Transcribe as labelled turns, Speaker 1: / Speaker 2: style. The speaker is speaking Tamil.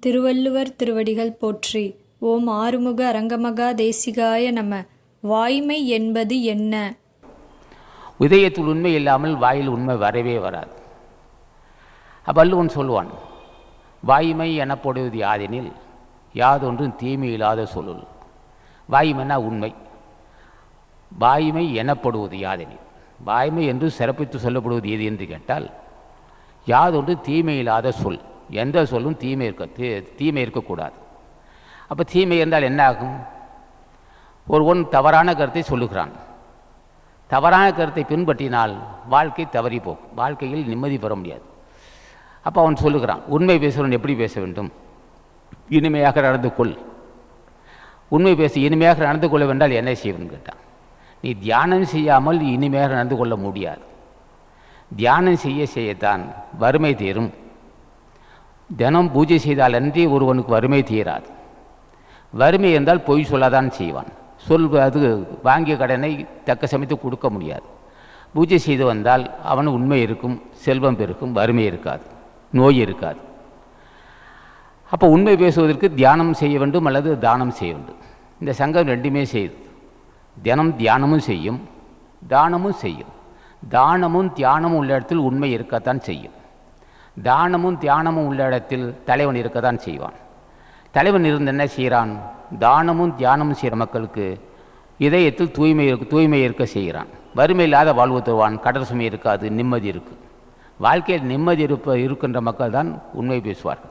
Speaker 1: திருவள்ளுவர் திருவடிகள் போற்றி. ஓம் ஆறுமுக அரங்கமகா தேசிகாய நம. வாய்மை என்பது என்ன?
Speaker 2: உதயத்தில் உண்மை இல்லாமல் வாயில் உண்மை வரவே வராது. அப்ப வள்ளுவன் சொல்லுவான் வாய்மை எனப்படுவது யாதெனில் யாதொன்றும் தீமை இல்லாத சொல்லுள். வாய்மைனா உண்மை. வாய்மை எனப்படுவது யாதெனில் வாய்மை என்று சிறப்பித்து சொல்லப்படுவது எது என்று கேட்டால் யாதொன்று தீமை இல்லாத சொல். எந்த சொல்லும் தீமை இருக்க தீ- தீமை இருக்கக்கூடாது. அப்போ தீமை இருந்தால் என்ன ஆகும் ஒருவன் தவறான கருத்தை சொல்லுகிறான். தவறான கருத்தை பின்பற்றினால் வாழ்க்கை தவறி போகும். வாழ்க்கையில் நிம்மதி பெற முடியாது. அப்போ அவன் சொல்லுகிறான் உண்மை பேசுகிறவன் எப்படி பேச வேண்டும்? இனிமையாக நடந்து கொள். உண்மை பேச இனிமையாக நடந்து கொள்ள வேண்டால் என்ன செய்வன் கேட்டான். நீ தியானம் செய்யாமல் இனிமையாக நடந்து கொள்ள முடியாது. தியானம் செய்ய செய்யத்தான் வறுமை தீரும். தினம் பூஜை செய்தால் அன்றி ஒருவனுக்கு வறுமை தீராது. வறுமை என்றால் பொய் சொல்லாதான் செய்வான். சொல் அது வாங்கிய கடனை தக்க சமயத்து கொடுக்க முடியாது. பூஜை செய்து வந்தால் அவன் உண்மை இருக்கும் செல்வம் பெருக்கும் வறுமை இருக்காது நோய் இருக்காது. அப்போ உண்மை பேசுவதற்கு தியானம் செய்ய வேண்டும் அல்லது தானம் செய்ய வேண்டும். இந்த சங்கம் ரெண்டுமே செய்யுது. தினம் தியானமும் செய்யும் தானமும் செய்யும். தானமும் தியானமும் உள்ள இடத்தில் உண்மை இருக்கத்தான் செய்யும். தானமும் தியானமும் உள்ள இடத்தில் தலைவன் இருக்கத்தான் செய்வான். தலைவன் இருந்து என்ன செய்கிறான்? தானமும் தியானமும் செய்கிற மக்களுக்கு இதயத்தில் தூய்மை இருக்கு தூய்மை இருக்க செய்கிறான். வறுமை இல்லாத வாழ்வு தருவான் கடல் சுமை இருக்காது நிம்மதி இருக்குது வாழ்க்கையில் நிம்மதி இருப்ப இருக்கின்ற மக்கள் தான் உண்மை பேசுவார்கள்.